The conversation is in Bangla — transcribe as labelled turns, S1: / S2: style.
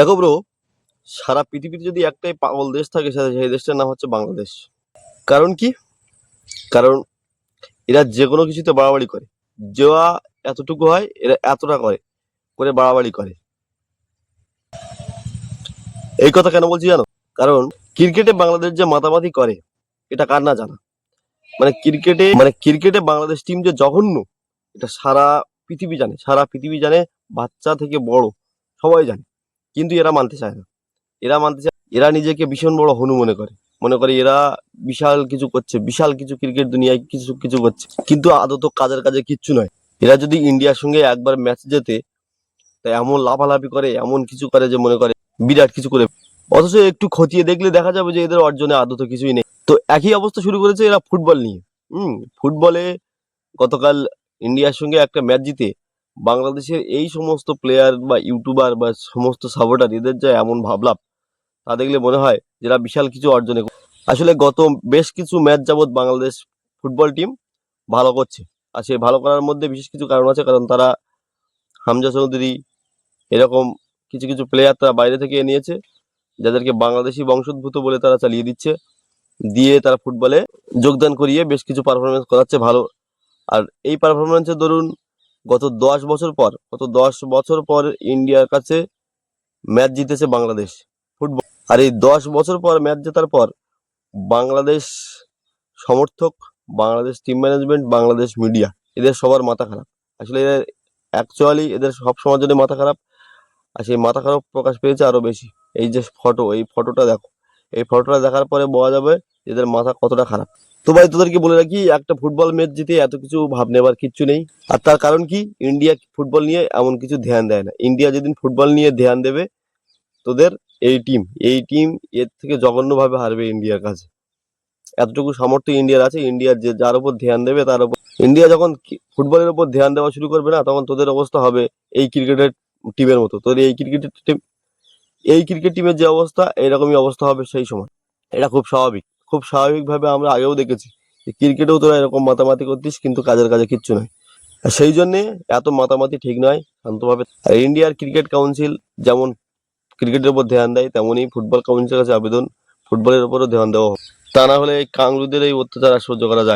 S1: দেখো ব্রো সারা পৃথিবীতে যদি একটাই পাগল দেশ থাকে সেই দেশটার নাম হচ্ছে বাংলাদেশ। কারণ কি? কারণ এরা যে কোনো কিছুতে বাড়াবাড়ি করে। যা এতটুকু হয়, এরা এতটা করে করে বাড়াবাড়ি করে। এই কথা কেন বলছি জানো? কারণ ক্রিকেটে বাংলাদেশ যে মাতামাতি করে, এটা কার না জানা? মানে ক্রিকেটে মানে ক্রিকেটে বাংলাদেশ টিম যে জঘন্য, এটা সারা পৃথিবী জানে। সারা পৃথিবী জানে, বাচ্চা থেকে বড়, সবাই জানে। কিন্তু এরা মানতে চায় না। এরা মানতে চায়, এরা নিজেকে ভীষণ বড় হনু মনে করে। মনে করে এরা বিশাল কিছু করছে, বিশাল কিছু ক্রিকেট দুনিয়ায় কিছু কিছু করছে। কিন্তু আদত কাজের কাজে কিচ্ছু নয়। এরা যদি ইন্ডিয়ার সঙ্গে একবার ম্যাচ জেতে, তা এমন লাফালাফি করে, এমন কিছু করে যে মনে করে বিরাট কিছু করে। অথচ একটু খতিয়ে দেখলে দেখা যাবে যে এদের অর্জনে আদত কিছুই নেই। তো একই অবস্থা শুরু করেছে এরা ফুটবল নিয়ে। হুম, ফুটবলে গতকাল ইন্ডিয়ার সঙ্গে একটা ম্যাচ জিতে বাংলাদেশের এই সমস্ত প্লেয়ার বা ইউটিউবার বা সমস্ত সাপোর্টার এদের যা এমন ভাবলাম, তা দেখলে মনে হয় যে এরা বিশাল কিছু অর্জনে আসলে গত বেশ কিছু ম্যাচ যাবৎ বাংলাদেশ ফুটবল টিম ভালো করছে। আর সেই ভালো করার মধ্যে বিশেষ কিছু কারণ আছে, কারণ তারা হামজা চৌধুরী এরকম কিছু কিছু প্লেয়ার তারা বাইরে থেকে নিয়েছে যাদেরকে বাংলাদেশি বংশোদ্ভূত বলে তারা চালিয়ে দিচ্ছে, দিয়ে তারা ফুটবলে যোগদান করিয়ে বেশ কিছু পারফরমেন্স করাচ্ছে ভালো। আর এই পারফরমেন্সের দরুন গত দশ বছর পর, গত দশ বছর পর ইন্ডিয়ার কাছে ম্যাচ জিতেছে বাংলাদেশ ফুটবল। আর এই দশ বছর পর ম্যাচ জেতার পর বাংলাদেশ সমর্থক, Bangladesh team management Bangladesh media এদের সবার মাথা খারাপ। আসলে এদের অ্যাকচুয়ালি এদের সব সময়ের জন্য মাথা খারাপ, আর সেই মাথা খারাপ প্রকাশ পেয়েছে আরও বেশি। এই যে ফটো এই ফটোটা দেখো। এই ফটোটা দেখার পরে বলা যাবে এদের মাথা কতটা খারাপ। তো ভাই, তোদেরকে বলে রাখি, একটা ফুটবল ম্যাচ জিতে এত কিছু ভাব নেবার কিচ্ছু নেই। আর তার কারণ কি ইন্ডিয়া ফুটবল নিয়ে এমন কিছু ধ্যান দেয় না। ইন্ডিয়া যেদিন ফুটবল নিয়ে ধ্যান দেবে, তোদের এই টিম এই টিম এর থেকে জঘন্যভাবে হারবে ইন্ডিয়ার কাছে। এতটুকু সামর্থ্য ইন্ডিয়ার আছে ইন্ডিয়ার যে যার উপর ধ্যান দেবে, তার উপর। ইন্ডিয়া যখন ফুটবলের উপর ধ্যান দেওয়া শুরু করবে না, তখন তোদের অবস্থা হবে এই ক্রিকেটের টিমের মতো। তোদের এই ক্রিকেটের টিম এই ক্রিকেট টিমের যে অবস্থা এরকমই অবস্থা হবে সেই সময়। এটা খুব স্বাভাবিক। খুব স্বাভাবিকভাবে আমরা আগেও দেখেছি যে ক্রিকেটেও তোরা এরকম মাতামাতি করতিস, কিন্তু কাজের কাজে কিচ্ছু নয় সেই জন্যে এত মাতামাতি ঠিক নয়, শান্তভাবে আর ইন্ডিয়ার ক্রিকেট কাউন্সিল যেমন ক্রিকেটের উপর ধ্যান দেয়, তেমনই ফুটবল কাউন্সিলের কাছে আবেদন, ফুটবলের উপরও ধ্যান দেওয়া হোক। তা না হলে এই কাংরুদের এই অত্যাচার আর সহ্য করা যায়।